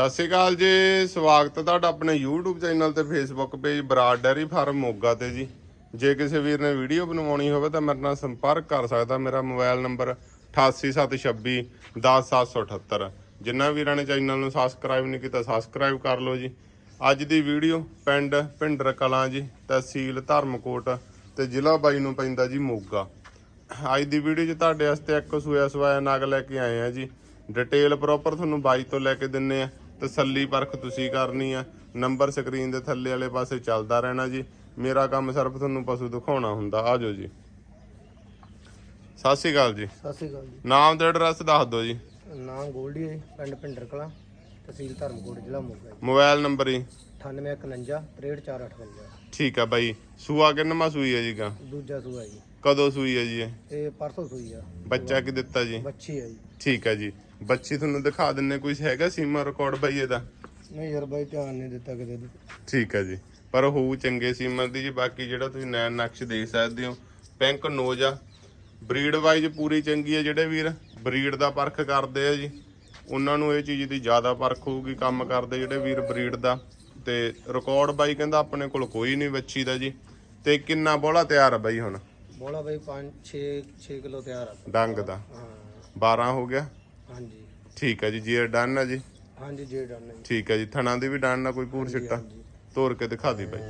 ਸਤਿ ਸ਼੍ਰੀ ਅਕਾਲ ਜੀ, ਸਵਾਗਤ ਹੈ ਤੁਹਾਡਾ ਆਪਣੇ YouTube ਚੈਨਲ ਤੇ Facebook page Brar dairy farm Moga ਤੇ ਜੀ। ਜੇ ਕਿਸੇ ਵੀਰ ਨੇ ਵੀਡੀਓ ਬਣਵਾਉਣੀ ਹੋਵੇ ਤਾਂ ਮੇਰੇ ਨਾਲ ਸੰਪਰਕ ਕਰ ਸਕਦਾ, ਮੇਰਾ ਮੋਬਾਈਲ ਨੰਬਰ 8876 10778 ਜਿਨ੍ਹਾਂ ਵੀਰਾਂ ਨੇ ਚੈਨਲ ਨੂੰ ਸਬਸਕ੍ਰਾਈਬ ਨਹੀਂ ਕੀਤਾ ਸਬਸਕ੍ਰਾਈਬ ਕਰ ਲਓ ਜੀ। ਅੱਜ ਦੀ ਵੀਡੀਓ ਪਿੰਡ ਭਿੰਡਰ ਕਲਾਂ ਜੀ, ਤਹਿਸੀਲ ਧਰਮਕੋਟ ਤੇ ਜ਼ਿਲ੍ਹਾ ਬਾਈ ਨੂੰ ਪੈਂਦਾ ਜੀ ਮੋਗਾ। ਅੱਜ ਦੀ ਵੀਡੀਓ 'ਚ ਤੁਹਾਡੇ ਵਾਸਤੇ ਇੱਕ ਸੂਆ ਸਵਾਇਆ ਨਗ ਲੈ ਕੇ ਆਏ ਆ ਜੀ। ਡਿਟੇਲ ਪ੍ਰੋਪਰ ਤੁਹਾਨੂੰ ਬਾਈ ਤੋਂ ਲੈ ਕੇ ਦਿੰਨੇ ਆ। ਤਸੱਲੀ ਪਰਖ ਤੁਸੀਂ ਕਰਨੀ ਆ। ਨੰਬਰ ਸਕਰੀਨ ਦੇ ਥੱਲੇ ਵਾਲੇ ਪਾਸੇ ਚੱਲਦਾ ਰਹਿਣਾ ਜੀ। ਮੇਰਾ ਕੰਮ ਸਿਰਫ ਤੁਹਾਨੂੰ ਪਸ਼ੂ ਦਿਖਾਉਣਾ ਹੁੰਦਾ। ਆਜੋ ਜੀ। ਸਤਿ ਸ਼੍ਰੀ ਅਕਾਲ ਜੀ। ਸਤਿ ਸ਼੍ਰੀ ਅਕਾਲ ਜੀ। ਨਾਮ ਤੇ ਐਡਰੈਸ ਦੱਸ ਦਿਓ ਜੀ। ਨਾਮ ਗੋਲਡੀ ਹੈ ਜੀ, ਪਿੰਡ ਭਿੰਡਰ ਕਲਾਂ ਤਹਿਸੀਲ ਧਰਮਕੋਟ ਜ਼ਿਲ੍ਹਾ ਮੋਗਾ ਜੀ। ਮੋਬਾਈਲ ਨੰਬਰ ਹੀ 9851 63458 ਠੀਕ ਆ ਬਾਈ। ਸੂਆ ਕਿੰਨਵਾਂ ਸੂਈ ਹੈ ਜੀ ਗਾ? ਦੂਜਾ ਸੂਆ ਜੀ। ਕਦੋਂ ਸੂਈ ਹੈ ਜੀ ਇਹ? ਇਹ ਪਰਸੋਂ ਸੂਈ ਆ। ਬੱਚਾ ਕੀ ਦਿੱਤਾ ਜੀ? ਬੱਚੀ ਆ ਜੀ। ਠੀਕ ਆ ਜੀ। ਬੱਚੀ ਤੁਹਾਨੂੰ ਦਿਖਾ ਦਿੰਨੇ ਕੋਈ ਹੈਗਾ ਸੀਮਾ ਰਿਕਾਰਡ ਬਾਈ ਇਹਦਾ? ਨਹੀਂ ਯਾਰ ਬਾਈ ਧਿਆਨ ਨਹੀਂ ਦਿੱਤਾ ਕਿਤੇ ਵੀ। ਠੀਕ ਹੈ ਜੀ। ਪਰ ਹੋਊ ਚੰਗੇ ਸੀਮਰ ਦੀ ਜੀ ਬਾਕੀ ਜਿਹੜਾ ਤੁਸੀਂ ਨੈਣ ਨਕਸ਼ ਦੇਖ ਸਕਦੇ ਹੋ ਪਿੰਕ ਨੋਜ ਆ। ਬਰੀਡ ਵਾਈਜ਼ ਪੂਰੀ ਚੰਗੀ ਹੈ ਜਿਹੜੇ ਵੀਰ। ਬਰੀਡ ਦਾ ਪਰਖ ਕਰਦੇ ਆ ਜੀ। ਉਹਨਾਂ ਨੂੰ ਇਹ ਚੀਜ਼ ਦੀ ਜ਼ਿਆਦਾ ਪਰਖ ਹੋਊਗੀ ਕੰਮ ਕਰਦੇ ਜਿਹੜੇ ਵੀਰ ਬਰੀਡ ਦਾ। ਤੇ ਰਿਕਾਰਡ ਬਾਈ ਕਹਿੰਦਾ ਆਪਣੇ ਕੋਲ ਕੋਈ ਨਹੀਂ ਬੱਚੀ ਦਾ ਜੀ। ਤੇ ਕਿੰਨਾ ਬੋਲਾ ਤਿਆਰ ਆ ਬਾਈ ਹੁਣ? ਬੋਲਾ ਬਾਈ 5 6 6 ਕਿਲੋ ਤਿਆਰ ਆ। ਡੰਗ ਦਾ। ਹਾਂ 12 ਹੋ ਗਿਆ? ਹਾਂਜੀ। ਠੀਕ ਹੈ ਜੀ ਜੀ ਡਨ ਆ ਜੀ। ਹਾਂਜੀ ਜੇ ਡਨ ਹੈ ਠੀਕ ਹੈ ਜੀ ਥਣਾ ਦੀ ਵੀ ਡਨ ਆ ਕੋਈ ਪੂਰ ਛਿੱਟਾ ਤੋੜ ਕੇ ਦਿਖਾ ਦੀ ਬਾਈ।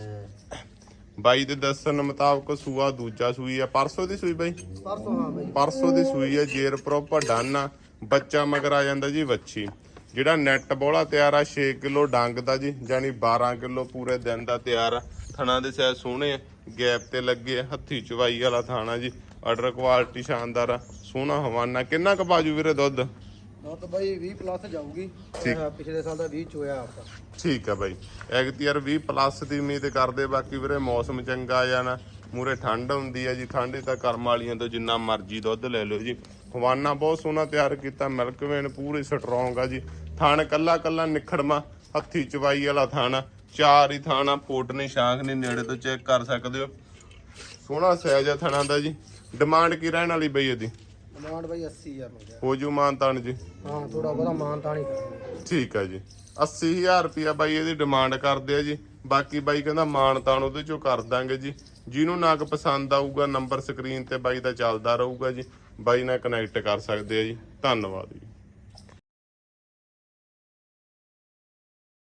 ਬਾਈ ਦੇ ਦੱਸਣ ਮੁਤਾਬਕ ਸੂਆ ਦੂਜਾ ਸੂਈ ਆ। ਪਰਸੋਂ ਦੀ ਸੂਈ ਬਾਈ? ਪਰਸੋਂ ਹਾਂ ਬਾਈ। ਪਰਸੋਂ ਦੀ ਸੂਈ ਆ ਜੇਰ ਪ੍ਰੋਪਰ ਡਨ ਆ ਬੱਚਾ ਮਗਰ ਆ ਜਾਂਦਾ ਜੀ ਵੱਛੀ। ਜਿਹੜਾ ਨੈਟ ਬੋਲਾ ਤਿਆਰ ਆ 6 ਕਿਲੋ ਡੰਗ ਦਾ ਜੀ ਯਾਨੀ 12 ਕਿਲੋ ਪੂਰੇ ਦਿਨ ਦਾ ਤਿਆਰ ਆ। ਥਣਾ ਦੇ ਸਾਈਜ਼ ਸੋਹਣੇ ਆ ਗੈਪ ਤੇ ਲੱਗੇ ਆ, ਹੱਥੀ ਚਵਾਈ ਵਾਲਾ ਥਾਣਾ ਜੀ। ਆਰਡਰ ਕੁਆਲਿਟੀ ਸ਼ਾਨਦਾਰ ਆ ਸੋਹਣਾ ਹਵਾਨਾ। ਕਿੰਨਾ ਕੁ ਬਾਜੂ ਵੀਰੇ ਦੁੱਧ? ਦੁੱਧ ਬਾਈ 20 ਪਲੱਸ ਜਾਊਗੀ। ਪਿਛਲੇ ਸਾਲ ਦਾ 20 ਚੋਇਆ ਆਪਦਾ ਠੀਕ ਆ ਬਾਈ। ਐਗਤੀਆਰ 20 ਪਲੱਸ ਦੀ ਉਮੀਦ ਕਰਦੇ ਬਾਕੀ ਵੀਰੇ ਮੌਸਮ ਚੰਗਾ ਜਾਣਾ ਮੂਰੇ ਠੰਡ ਹੁੰਦੀ ਆ ਜੀ ਠੰਡ ਤਾਂ ਕਰਮ ਵਾਲੀਆਂ ਤੋਂ ਜਿੰਨਾ ਮਰਜ਼ੀ ਦੁੱਧ ਲੈ ਲਓ ਜੀ। ਹਵਾਨਾ ਬਹੁਤ ਸੋਹਣਾ ਤਿਆਰ ਕੀਤਾ ਮਿਲਕ ਵੇਨ ਪੂਰੀ ਸਟਰੋਂਗ ਆ ਜੀ। ਥਣ ਕੱਲਾ ਕੱਲਾ ਨਿਖੜਮਾ ਹੱਥੀ ਚਵਾਈ ਵਾਲਾ ਥਣ ਚਾਰ ਹੀ ਥਾਣਾ ਫੋਟ ਨੇ ਸ਼ਾਂਖ ਨੇ ਨੇੜੇ ਤੋਂ ਚੈੱਕ ਕਰ ਸਕਦੇ ਹੋ। ਸੋਹਣਾ ਸਾਈਜ਼ ਆ ਥਣਾ ਦਾ ਜੀ। ਡਿਮਾਂਡ ਕੀ ਰਹਿਣ ਵਾਲੀ ਬਈ ਇਹਦੀ? ਡਿਮਾਂਡ ਬਾਈ 80000 ਮੰਗਿਆ ਹੋ ਜੂ ਮਾਨ ਤਾਨ ਜੀ। ਹਾਂ ਥੋੜਾ ਬਹੁਤਾ ਮਾਨ ਤਾਂ ਨਹੀਂ ਕਰਾਂਗੇ। ਠੀਕ ਆ ਜੀ। 80000 ਰੁਪਿਆ ਬਾਈ ਇਹਦੀ ਡਿਮਾਂਡ ਕਰਦੇ ਆ ਜੀ। ਬਾਕੀ ਬਾਈ ਕਹਿੰਦਾ ਮਾਣ ਤਾਣ ਉਹਦੇ ਚੋਂ ਕਰ ਦਾਂਗੇ ਜੀ। ਜਿਹਨੂੰ ਨਾਗ ਪਸੰਦ ਆਊਗਾ ਨੰਬਰ ਸਕਰੀਨ ਤੇ ਬਾਈ ਦਾ ਚੱਲਦਾ ਰਹੂਗਾ ਜੀ। ਬਾਈ ਨਾਲ ਕਨੈਕਟ ਕਰ ਸਕਦੇ ਆ ਜੀ। ਧੰਨਵਾਦ ਜੀ।